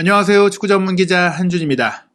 안녕하세요. 축구 전문 기자 한준입니다.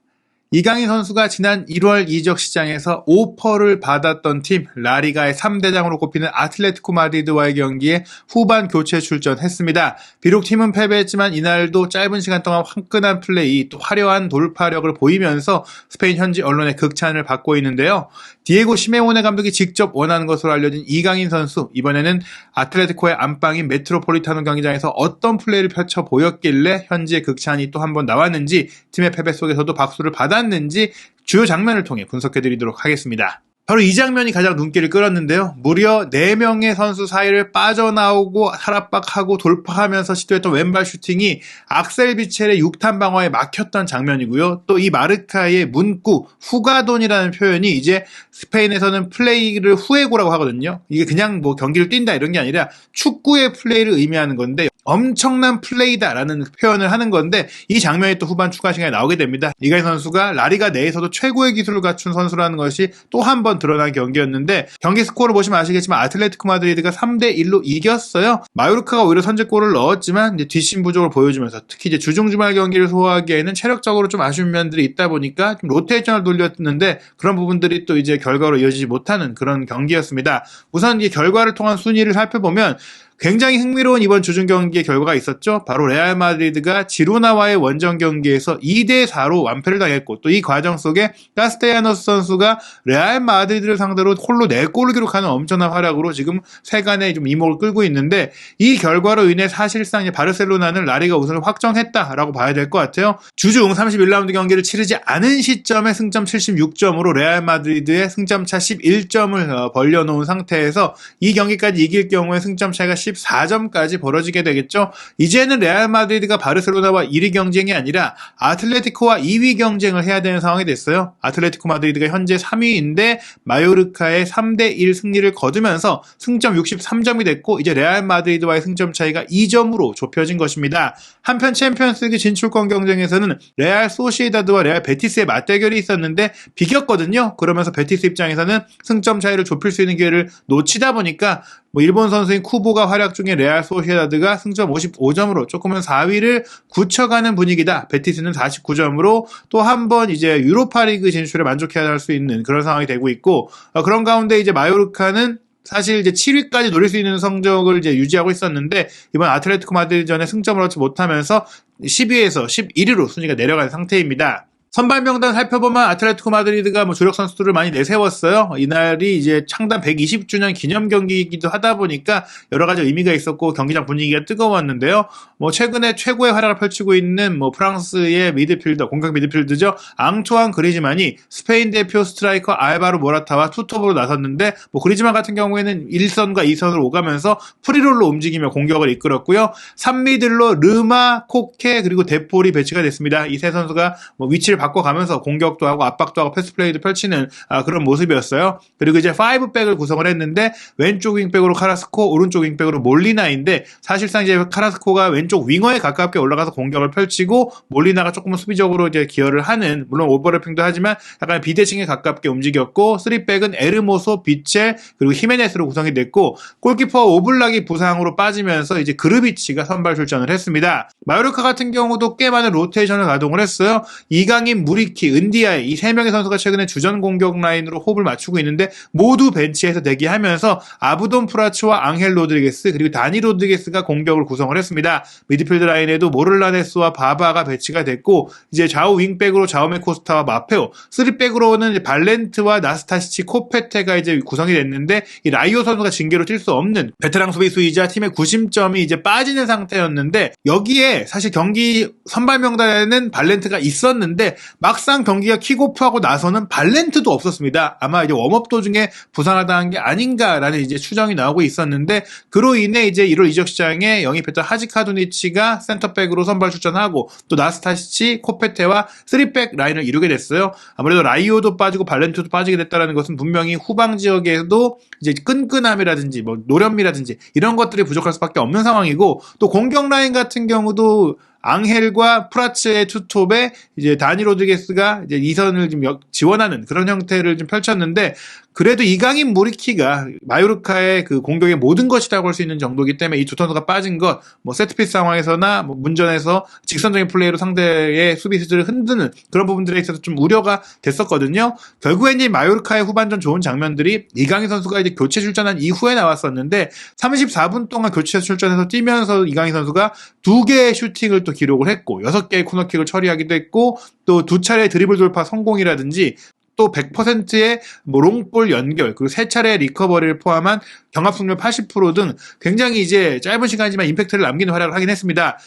이강인 선수가 지난 1월 이적 시장에서 오퍼를 받았던 팀 라리가의 3대장으로 꼽히는 아틀레티코 마드리드와의 경기에 후반 교체 출전했습니다. 비록 팀은 패배했지만 이날도 짧은 시간 동안 화끈한 플레이 또 화려한 돌파력을 보이면서 스페인 현지 언론의 극찬을 받고 있는데요. 디에고 시메오네 감독이 직접 원하는 것으로 알려진 이강인 선수 이번에는 아틀레티코의 안방인 메트로폴리타노 경기장에서 어떤 플레이를 펼쳐 보였길래 현지의 극찬이 또 한 번 나왔는지 팀의 패배 속에서도 박수를 받았는지 주요 장면을 통해 분석해드리도록 하겠습니다. 바로 이 장면이 가장 눈길을 끌었는데요. 무려 4명의 선수 사이를 빠져나오고 탈압박하고 돌파하면서 시도했던 왼발 슈팅이 악셀 비첼의 6탄 방어에 막혔던 장면이고요. 또 이 마르카의 문구 후가돈이라는 표현이 이제 스페인에서는 플레이를 후에고라고 하거든요. 이게 그냥 뭐 경기를 뛴다 이런 게 아니라 축구의 플레이를 의미하는 건데 엄청난 플레이다라는 표현을 하는 건데 이 장면이 또 후반 추가 시간에 나오게 됩니다. 이가인 선수가 라리가 내에서도 최고의 기술을 갖춘 선수라는 것이 또 한 번 드러난 경기였는데 경기 스코어를 보시면 아시겠지만 아틀레티코 마드리드가 3대 1로 이겼어요. 마요르카가 오히려 선제골을 넣었지만 이제 뒷심 부족을 보여주면서 특히 이제 주중 주말 경기를 소화하기에는 체력적으로 좀 아쉬운 면들이 있다 보니까 좀 로테이션을 돌렸는데 그런 부분들이 또 이제 결과로 이어지지 못하는 그런 경기였습니다. 우선 이 결과를 통한 순위를 살펴보면 굉장히 흥미로운 이번 주중 경기의 결과가 있었죠. 바로 레알 마드리드가 지로나와의 원정 경기에서 2대 4로 완패를 당했고 또 이 과정 속에 카스테야노스 선수가 레알 마드리드를 상대로 홀로 4골을 기록하는 엄청난 활약으로 지금 세간의 좀 이목을 끌고 있는데 이 결과로 인해 사실상 바르셀로나는 라리가 우승을 확정했다라고 봐야 될 것 같아요. 주중 31라운드 경기를 치르지 않은 시점에 승점 76점으로 레알 마드리드의 승점 차 11점을 벌려놓은 상태에서 이 경기까지 이길 경우에 승점 차이가 14점까지 벌어지게 되겠죠. 이제는 레알 마드리드가 바르셀로나와 1위 경쟁이 아니라 아틀레티코와 2위 경쟁을 해야 되는 상황이 됐어요. 아틀레티코 마드리드가 현재 3위인데 마요르카의 3대 1 승리를 거두면서 승점 63점이 됐고 이제 레알 마드리드와의 승점 차이가 2점으로 좁혀진 것입니다. 한편 챔피언스리그 진출권 경쟁에서는 레알 소시에다드와 레알 베티스의 맞대결이 있었는데 비겼거든요. 그러면서 베티스 입장에서는 승점 차이를 좁힐 수 있는 기회를 놓치다 보니까 뭐 일본 선수인 쿠보가 활약 중에 레알 소시에다드가 승점 55점으로 조금은 4위를 굳혀가는 분위기다. 베티스는 49점으로 또 한 번 이제 유로파리그 진출에 만족해야 할 수 있는 그런 상황이 되고 있고 어, 그런 가운데 이제 마요르카는 사실 이제 7위까지 노릴 수 있는 성적을 이제 유지하고 있었는데 이번 아틀레티코 마드리드전에 승점을 얻지 못하면서 10위에서 11위로 순위가 내려간 상태입니다. 선발 명단 살펴보면 아틀레티코 마드리드가 뭐 주력 선수들을 많이 내세웠어요. 이날이 이제 창단 120주년 기념 경기이기도 하다 보니까 여러 가지 의미가 있었고 경기장 분위기가 뜨거웠는데요. 뭐 최근에 최고의 활약을 펼치고 있는 뭐 프랑스의 미드필더, 공격 미드필드죠. 앙투안 그리즈만이 스페인 대표 스트라이커 알바로 모라타와 투톱으로 나섰는데 뭐 그리즈만 같은 경우에는 1선과 2선을 오가면서 프리롤로 움직이며 공격을 이끌었고요. 3미들로 르마, 코케 그리고 데폴이 배치가 됐습니다. 이 세 선수가 뭐 위치를 바꿔가면서 공격도 하고 압박도 하고 패스 플레이도 펼치는 아, 그런 모습이었어요. 그리고 이제 5백을 구성을 했는데 왼쪽 윙백으로 카라스코, 오른쪽 윙백으로 몰리나인데 사실상 이제 카라스코가 왼쪽 윙어에 가깝게 올라가서 공격을 펼치고 몰리나가 조금 수비적으로 이제 기여를 하는 물론 오버래핑도 하지만 약간 비대칭에 가깝게 움직였고 3백은 에르모소, 비첼 그리고 히메네스로 구성이 됐고 골키퍼 오블락이 부상으로 빠지면서 이제 그르비치가 선발 출전을 했습니다. 마요르카 같은 경우도 꽤 많은 로테이션을 가동을 했어요. 이강인 슈팅, 무리키, 은디아이 이 세 명의 선수가 최근에 주전 공격 라인으로 호흡을 맞추고 있는데 모두 벤치에서 대기하면서 아부돈 프라츠와 앙헬 로드리게스 그리고 다니 로드리게스가 공격을 구성을 했습니다. 미드필드 라인에도 모를라네스와 바바가 배치가 됐고 이제 좌우 윙백으로 자오메 코스타와 마페오, 3백으로는 발렌트와 나스타시치, 코페테가 이제 구성이 됐는데 이 라이오 선수가 징계로 뛸 수 없는 베테랑 수비수이자 팀의 구심점이 이제 빠지는 상태였는데 여기에 사실 경기 선발 명단에는 발렌트가 있었는데 막상 경기가 킥오프하고 나서는 발렌트도 없었습니다. 아마 이제 웜업 도중에 부상하다 한게 아닌가라는 이제 추정이 나오고 있었는데 그로 인해 이제 1월 이적 시장에 영입했던 하지카두니치가 센터백으로 선발 출전하고 또 나스타시치, 코페테와 3백 라인을 이루게 됐어요. 아무래도 라이오도 빠지고 발렌트도 빠지게 됐다는 것은 분명히 후방 지역에도 이제 끈끈함이라든지 뭐 노련미라든지 이런 것들이 부족할 수밖에 없는 상황이고 또 공격 라인 같은 경우도 앙헬과 프라츠의 투톱에 이제 다니 로드게스가 이제 이선을 좀 지원하는 그런 형태를 좀 펼쳤는데 그래도 이강인 무리키가 마요르카의 그 공격의 모든 것이라고 할 수 있는 정도이기 때문에 이 두 선수가 빠진 것, 뭐 세트피스 상황에서나 뭐 문전에서 직선적인 플레이로 상대의 수비수들을 흔드는 그런 부분들에 있어서 좀 우려가 됐었거든요. 결국엔 이 마요르카의 후반전 좋은 장면들이 이강인 선수가 이제 교체 출전한 이후에 나왔었는데 34분 동안 교체 출전해서 뛰면서 이강인 선수가 두 개의 슈팅을 또 기록을 했고 여섯 개의 코너킥을 처리하기도 했고 또 두 차례 드리블 돌파 성공이라든지 또 100%의 뭐 롱볼 연결 그리고 세 차례 리커버리를 포함한 경합 승률 80%등 굉장히 이제 짧은 시간이지만 임팩트를 남기는 활약을 하긴 했습니다.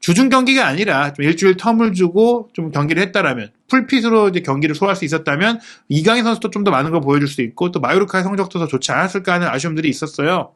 주중 경기가 아니라 좀 일주일 텀을 주고 좀 경기를 했다라면 풀핏으로 이제 경기를 소화할 수 있었다면 이강인 선수도 좀 더 많은 걸 보여줄 수 있고 또 마요르카의 성적도 더 좋지 않았을까 하는 아쉬움들이 있었어요.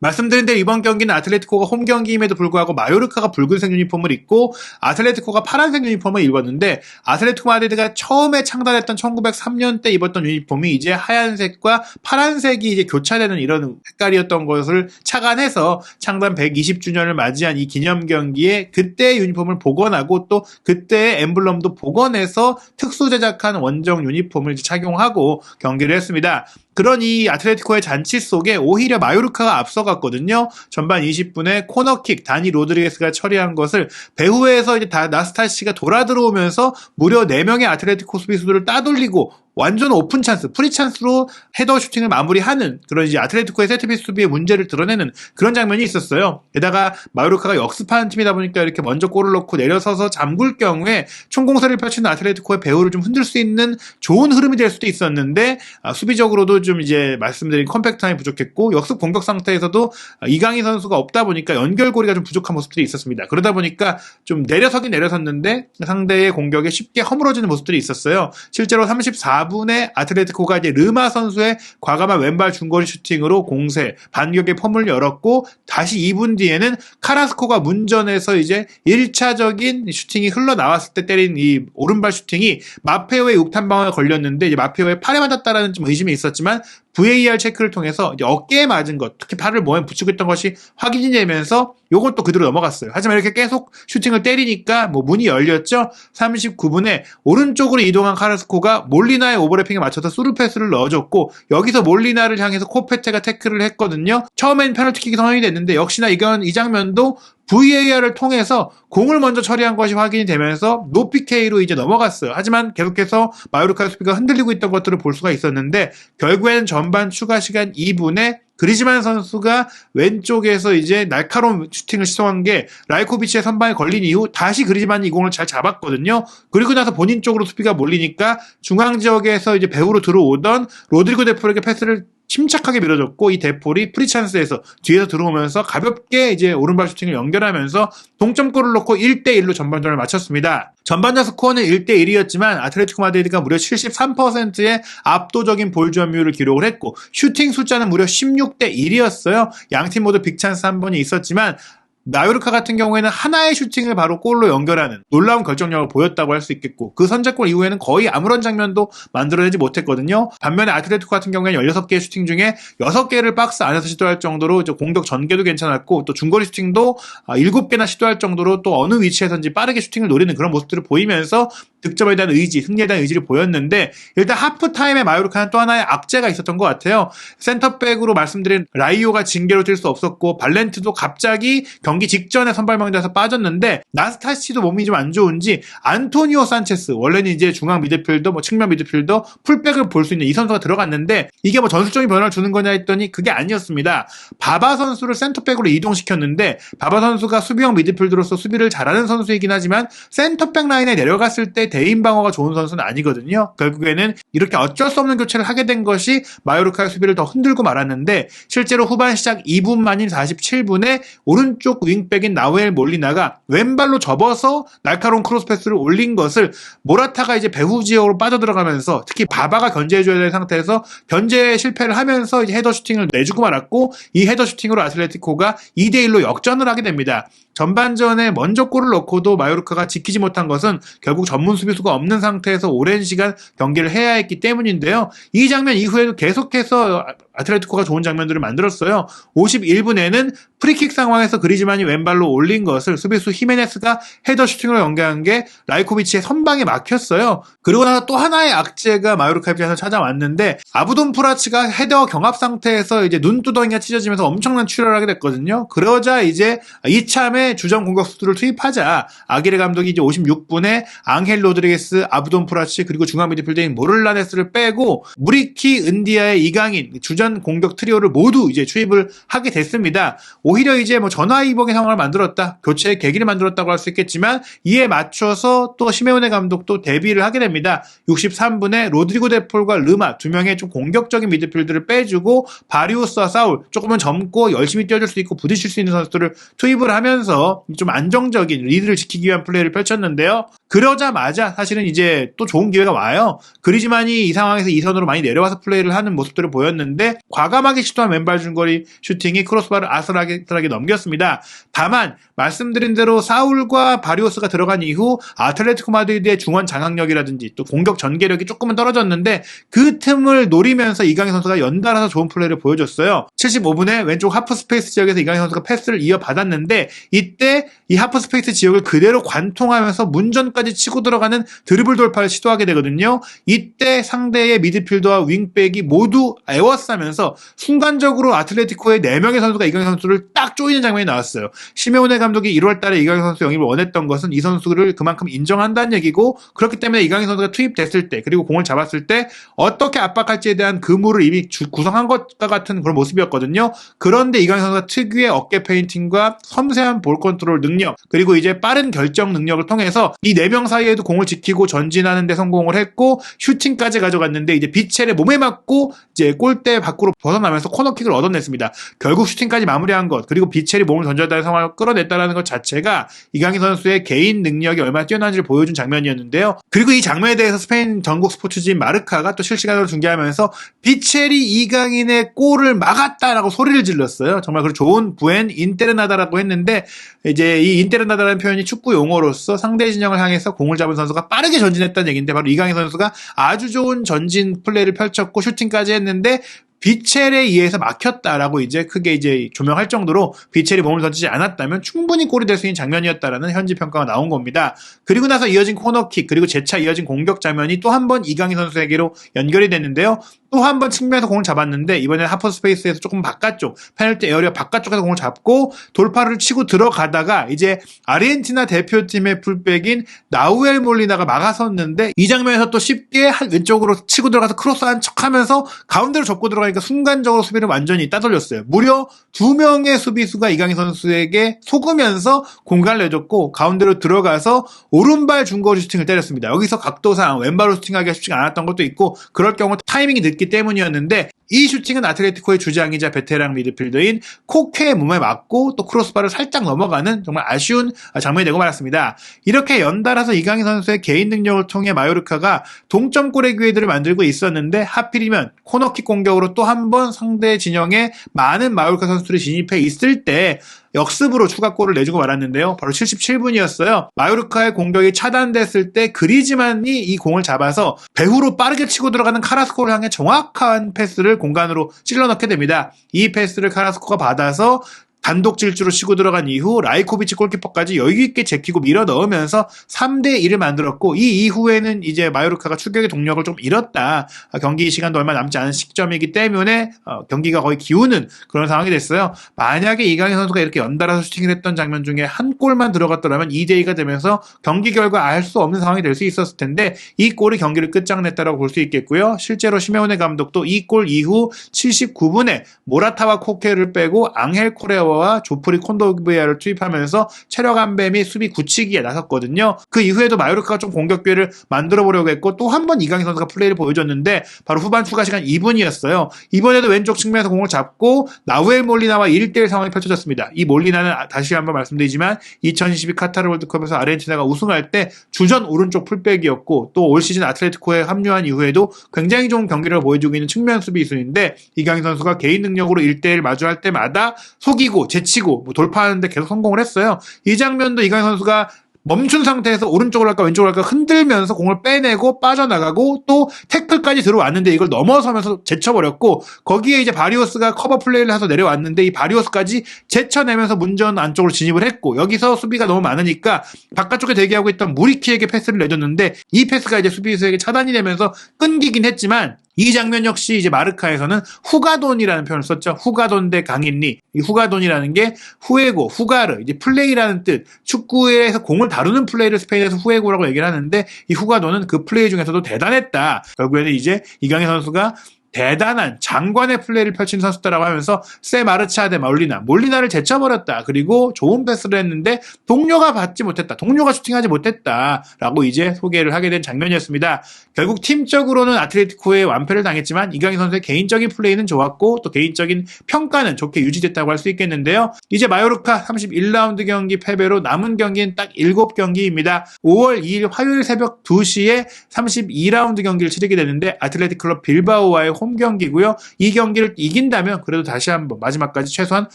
말씀드린 대로 이번 경기는 아틀레티코가 홈 경기임에도 불구하고 마요르카가 붉은색 유니폼을 입고 아틀레티코가 파란색 유니폼을 입었는데 아틀레티코 마드리드가 처음에 창단했던 1903년 때 입었던 유니폼이 이제 하얀색과 파란색이 이제 교차되는 이런 색깔이었던 것을 착안해서 창단 120주년을 맞이한 이 기념 경기에 그때의 유니폼을 복원하고 또 그때의 엠블럼도 복원해서 특수 제작한 원정 유니폼을 착용하고 경기를 했습니다. 그런 이 아틀레티코의 잔치 속에 오히려 마요르카가 앞서 갔거든요. 전반 20분에 코너킥 다니 로드리게스가 처리한 것을 배후에서 이제 다 나스타시가 돌아 들어오면서 무려 4명의 아틀레티코 수비수들을 따돌리고 완전 오픈 찬스, 프리 찬스로 헤더 슈팅을 마무리하는 그런 이제 아틀레티코의 세트피스 수비의 문제를 드러내는 그런 장면이 있었어요. 게다가 마요르카가 역습하는 팀이다 보니까 이렇게 먼저 골을 넣고 내려서서 잠글 경우에 총공세를 펼치는 아틀레티코의 배후를 좀 흔들 수 있는 좋은 흐름이 될 수도 있었는데 아, 수비적으로도 좀 이제 말씀드린 컴팩트함이 부족했고 역습 공격 상태에서도 아, 이강인 선수가 없다 보니까 연결고리가 좀 부족한 모습들이 있었습니다. 그러다 보니까 좀 내려서긴 내려섰는데 상대의 공격에 쉽게 허물어지는 모습들이 있었어요. 실제로 34 4분에 아틀레티코가 이제 르마 선수의 과감한 왼발 중거리 슈팅으로 공세, 반격의 펌을 열었고 다시 2분 뒤에는 카라스코가 문전에서 이제 1차적인 슈팅이 흘러나왔을 때 때린 이 오른발 슈팅이 마페오의 육탄방어에 걸렸는데 이제 마페오의 팔에 맞았다라는 좀 의심이 있었지만 VAR 체크를 통해서 어깨에 맞은 것, 특히 팔을 몸에 붙이고 있던 것이 확인이 되면서 요건 또 그대로 넘어갔어요. 하지만 이렇게 계속 슈팅을 때리니까 뭐 문이 열렸죠. 39분에 오른쪽으로 이동한 카르스코가 몰리나의 오버래핑에 맞춰서 수루 패스를 넣어줬고 여기서 몰리나를 향해서 코페테가 태클을 했거든요. 처음엔 페널티킥이 선언이 됐는데 역시나 이건 이 장면도 VAR을 통해서 공을 먼저 처리한 것이 확인이 되면서 높이 K로 이제 넘어갔어요. 하지만 계속해서 마요르카 수비가 흔들리고 있던 것들을 볼 수가 있었는데 결국에는 전반 추가 시간 2분에 그리지만 선수가 왼쪽에서 이제 날카로운 슈팅을 시도한 게 라이코비치의 선방에 걸린 이후 다시 그리지만이 이 공을 잘 잡았거든요. 그리고 나서 본인 쪽으로 수비가 몰리니까 중앙 지역에서 이제 배후로 들어오던 로드리고 데프에게 패스를 침착하게 밀어줬고 이 데폴이 프리찬스에서 뒤에서 들어오면서 가볍게 이제 오른발 슈팅을 연결하면서 동점골을 넣고 1대1로 전반전을 마쳤습니다. 전반전 스코어는 1대1이었지만 아틀레티코 마드리드가 무려 73%의 압도적인 볼 점유율을 기록을 했고 슈팅 숫자는 무려 16대1이었어요. 양 팀 모두 빅찬스 한 번이 있었지만 마요르카 같은 경우에는 하나의 슈팅을 바로 골로 연결하는 놀라운 결정력을 보였다고 할 수 있겠고 그 선제골 이후에는 거의 아무런 장면도 만들어내지 못했거든요. 반면에 아틀레티코 같은 경우에는 16개의 슈팅 중에 6개를 박스 안에서 시도할 정도로 공격 전개도 괜찮았고 또 중거리 슈팅도 7개나 시도할 정도로 또 어느 위치에서인지 빠르게 슈팅을 노리는 그런 모습들을 보이면서 득점에 대한 의지, 승리에 대한 의지를 보였는데 일단 하프타임에 마요르카는 또 하나의 악재가 있었던 것 같아요. 센터백으로 말씀드린 라이오가 징계로 뛸 수 없었고 발렌트도 갑자기 경기 직전에 선발 명단에서 빠졌는데 나스타시도 몸이 좀 안 좋은지 안토니오 산체스 원래는 이제 중앙 미드필더 뭐 측면 미드필더 풀백을 볼 수 있는 이 선수가 들어갔는데 이게 뭐 전술적인 변화를 주는 거냐 했더니 그게 아니었습니다. 바바 선수를 센터백으로 이동시켰는데 바바 선수가 수비형 미드필더로서 수비를 잘하는 선수이긴 하지만 센터백 라인에 내려갔을 때 대인 방어가 좋은 선수는 아니거든요. 결국에는 이렇게 어쩔 수 없는 교체를 하게 된 것이 마요르카의 수비를 더 흔들고 말았는데 실제로 후반 시작 2분 만인 47분에 오른쪽 윙백인 나우엘 몰리나가 왼발로 접어서 날카로운 크로스 패스를 올린 것을 모라타가 이제 배후 지역으로 빠져들어가면서 특히 바바가 견제해줘야 되는 상태에서 견제 실패를 하면서 헤더 슈팅을 내주고 말았고 이 헤더 슈팅으로 아틀레티코가 2대1로 역전을 하게 됩니다. 전반전에 먼저 골을 넣고도 마요르카가 지키지 못한 것은 결국 전문 수비수가 없는 상태에서 오랜 시간 경기를 해야 했기 때문인데요. 이 장면 이후에도 계속해서 아틀레티코가 좋은 장면들을 만들었어요. 51분에는 프리킥 상황에서 그리즈만이 왼발로 올린 것을 수비수 히메네스가 헤더 슈팅으로 연결한 게 라이코비치의 선방에 막혔어요. 그리고 나서 또 하나의 악재가 마요르카 입장에서 찾아왔는데 아부돈 프라치가 헤더 경합 상태에서 이제 눈두덩이가 찢어지면서 엄청난 출혈을 하게 됐거든요. 그러자 이제 이참에 주전 공격수들을 투입하자 아기레 감독이 이제 56분에 앙헬 로드리게스, 아부돈 프라치 그리고 중앙 미드필더인 모를라네스를 빼고 무리키, 은디아의 이강인 주전 공격 트리오를 모두 이제 투입을 하게 됐습니다. 오히려 이제 뭐 전화위복의 상황을 만들었다, 교체의 계기를 만들었다고 할 수 있겠지만 이에 맞춰서 또 시메오네 감독도 데뷔를 하게 됩니다. 63분에 로드리고 데폴과 르마 두 명의 좀 공격적인 미드필드를 빼주고 바리우스와 사울 조금은 젊고 열심히 뛰어줄 수 있고 부딪힐 수 있는 선수들을 투입을 하면서 좀 안정적인 리드를 지키기 위한 플레이를 펼쳤는데요. 그러자마자 사실은 이제 또 좋은 기회가 와요. 그리지만이 이 상황에서 이선으로 많이 내려와서 플레이를 하는 모습들을 보였는데 과감하게 시도한 왼발 중거리 슈팅이 크로스바를 아슬하게 넘겼습니다. 다만 말씀드린 대로 사울과 바리오스가 들어간 이후 아틀레티코 마드리드의 중원 장악력이라든지 또 공격 전개력이 조금은 떨어졌는데 그 틈을 노리면서 이강인 선수가 연달아서 좋은 플레이를 보여줬어요. 75분에 왼쪽 하프 스페이스 지역에서 이강인 선수가 패스를 이어받았는데 이때 이 하프 스페이스 지역을 그대로 관통하면서 문전까지 치고 들어가는 드리블 돌파를 시도하게 되거든요. 이때 상대의 미드필더와 윙백이 모두 에워싸면 서 순간적으로 아틀레티코의 4명의 선수가 이강인 선수를 딱 쪼이는 장면이 나왔어요. 시메오네 감독이 1월 달에 이강인 선수 영입을 원했던 것은 이 선수를 그만큼 인정한다는 얘기고 그렇기 때문에 이강인 선수가 투입됐을 때 그리고 공을 잡았을 때 어떻게 압박할지에 대한 그물을 이미 주- 구성한 것과 같은 그런 모습이었거든요. 그런데 이강인 선수가 특유의 어깨 페인팅과 섬세한 볼 컨트롤 능력 그리고 이제 빠른 결정 능력을 통해서 이네명 사이에도 공을 지키고 전진하는 데 성공을 했고 슈팅까지 가져갔는데 이제 비첼의 몸에 맞고 이제 골대 밖으로 벗어나면서 코너킥을 얻어냈습니다. 결국 슈팅까지 마무리한 것 그리고 비첼이 몸을 던져다는 상황을 끌어냈다는 것 자체가 이강인 선수의 개인 능력이 얼마나 뛰어난지를 보여준 장면이었는데요. 그리고 이 장면에 대해서 스페인 전국 스포츠진 마르카가 또 실시간으로 중계하면서 비첼이 이강인의 골을 막았다라고 소리를 질렀어요. 정말 그 좋은 부엔 인테르나다라고 했는데 이제 이 인테르나다라는 표현이 축구 용어로서 상대 진영을 향해서 공을 잡은 선수가 빠르게 전진했다는 얘기인데 바로 이강인 선수가 아주 좋은 전진 플레이를 펼쳤고 슈팅까지 했는데 비첼에 의해서 막혔다라고 이제 크게 이제 조명할 정도로 비첼이 몸을 던지지 않았다면 충분히 골이 될 수 있는 장면이었다라는 현지 평가가 나온 겁니다. 그리고 나서 이어진 코너킥 그리고 재차 이어진 공격 장면이 또 한 번 이강인 선수에게로 연결이 됐는데요. 또 한 번 측면에서 공을 잡았는데 이번에는 하프 스페이스에서 조금 바깥쪽 페널티 에어리어 바깥쪽에서 공을 잡고 돌파를 치고 들어가다가 이제 아르헨티나 대표팀의 풀백인 나우엘 몰리나가 막아섰는데 이 장면에서 또 쉽게 한 왼쪽으로 치고 들어가서 크로스한 척하면서 가운데로 접고 들어가니까 순간적으로 수비를 완전히 따돌렸어요. 무려 두 명의 수비수가 이강인 선수에게 속으면서 공간을 내줬고 가운데로 들어가서 오른발 중거리 슈팅을 때렸습니다. 여기서 각도상 왼발로 슈팅하기가 쉽지 않았던 것도 있고 그럴 경우 타이밍이 늦기 때문이었는데 이 슈팅은 아틀레티코의 주장이자 베테랑 미드필더인 코케의 몸에 맞고 또 크로스바를 살짝 넘어가는 정말 아쉬운 장면이 되고 말았습니다. 이렇게 연달아서 이강인 선수의 개인 능력을 통해 마요르카가 동점골의 기회들을 만들고 있었는데 하필이면 코너킥 공격으로 또 한 번 상대 진영에 많은 마요르카 선수들이 진입해 있을 때 역습으로 추가골을 내주고 말았는데요. 바로 77분이었어요. 마요르카의 공격이 차단됐을 때 그리즈만이 이 공을 잡아서 배후로 빠르게 치고 들어가는 카라스코를 향해 정확한 패스를 공간으로 찔러 넣게 됩니다. 이 패스를 카라스코가 받아서 단독 질주로 치고 들어간 이후 라이코비치 골키퍼까지 여유있게 제키고 밀어 넣으면서 3대1을 만들었고 이 이후에는 이제 마요르카가 추격의 동력을 좀 잃었다. 아, 경기 시간도 얼마 남지 않은 시점이기 때문에 어, 경기가 거의 기우는 그런 상황이 됐어요. 만약에 이강인 선수가 이렇게 연달아서 슈팅을 했던 장면 중에 한 골만 들어갔더라면 2대2가 되면서 경기 결과 알 수 없는 상황이 될 수 있었을 텐데 이 골이 경기를 끝장냈다라고 볼 수 있겠고요. 실제로 시메오네 감독도 이 골 이후 79분에 모라타와 코케를 빼고 앙헬 코레 오와 조프리 콘도비아를 투입하면서 체력 안배 및 수비 굳히기에 나섰거든요. 그 이후에도 마요르카가 좀 공격 기회를 만들어 보려고 했고 또 한 번 이강인 선수가 플레이를 보여줬는데 바로 후반 추가 시간 2분이었어요. 이번에도 왼쪽 측면에서 공을 잡고 나우엘 몰리나와 1대1 상황이 펼쳐졌습니다. 이 몰리나는 다시 한번 말씀드리지만 2022 카타르 월드컵에서 아르헨티나가 우승할 때 주전 오른쪽 풀백이었고 또 올 시즌 아틀레티코에 합류한 이후에도 굉장히 좋은 경기를 보여주고 있는 측면 수비수인데 이강인 선수가 개인 능력으로 1대1 마주할 때마다 속이고 제치고 뭐 돌파하는데 계속 성공을 했어요. 이 장면도 이강인 선수가 멈춘 상태에서 오른쪽으로 할까 왼쪽으로 할까 흔들면서 공을 빼내고 빠져나가고 또 태클까지 들어왔는데 이걸 넘어서면서 제쳐버렸고 거기에 이제 바리오스가 커버 플레이를 해서 내려왔는데 이 바리오스까지 제쳐내면서 문전 안쪽으로 진입을 했고 여기서 수비가 너무 많으니까 바깥쪽에 대기하고 있던 무리키에게 패스를 내줬는데 이 패스가 이제 수비수에게 차단이 되면서 끊기긴 했지만 이 장면 역시 이제 마르카에서는 후가돈이라는 표현을 썼죠. 후가돈 대 강인리. 이 후가돈이라는 게 후에고, 후가르, 이제 플레이라는 뜻. 축구에서 공을 다루는 플레이를 스페인에서 후에고라고 얘기를 하는데 이 후가돈은 그 플레이 중에서도 대단했다. 결국에는 이제 이강인 선수가 대단한 장관의 플레이를 펼친 선수다라고 하면서 세 마르차 대 몰리나 몰리나를 제쳐버렸다. 그리고 좋은 패스를 했는데 동료가 받지 못했다. 동료가 슈팅하지 못했다라고 이제 소개를 하게 된 장면이었습니다. 결국 팀적으로는 아틀레티코에 완패를 당했지만 이강인 선수의 개인적인 플레이는 좋았고 또 개인적인 평가는 좋게 유지됐다고 할 수 있겠는데요. 이제 마요르카 31라운드 경기 패배로 남은 경기는 딱 7경기입니다. 5월 2일 화요일 새벽 2시에 32라운드 경기를 치르게 되는데 아틀레틱 클럽 빌바오와의 홈 경기고요. 이 경기를 이긴다면 그래도 다시 한번 마지막까지 최소한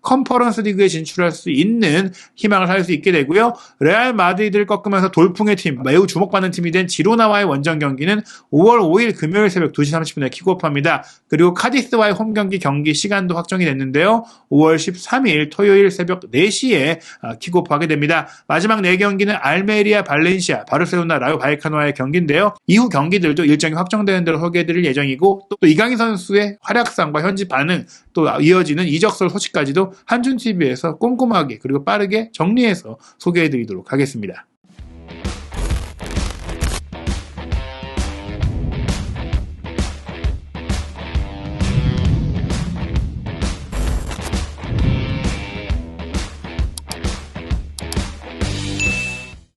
컨퍼런스 리그에 진출할 수 있는 희망을 살수 있게 되고요. 레알 마드리드를 꺾으면서 돌풍의 팀, 매우 주목받는 팀이 된 지로나와의 원정 경기는 5월 5일 금요일 새벽 2시 30분에 킥오프합니다. 그리고 카디스와의 홈 경기 경기 시간도 확정이 됐는데요. 5월 13일 토요일 새벽 4시에 킥오프하게 됩니다. 마지막 4경기는 알메리아, 발렌시아, 바르셀로나, 라요 바이카노와의 경기인데요. 이후 경기들도 일정이 확정되는 대로 소개해드릴 예정이고 또 이강인 선수의 활약상과 현지 반응 또 이어지는 이적설 소식까지도 한준TV에서 꼼꼼하게 그리고 빠르게 정리해서 소개해드리도록 하겠습니다.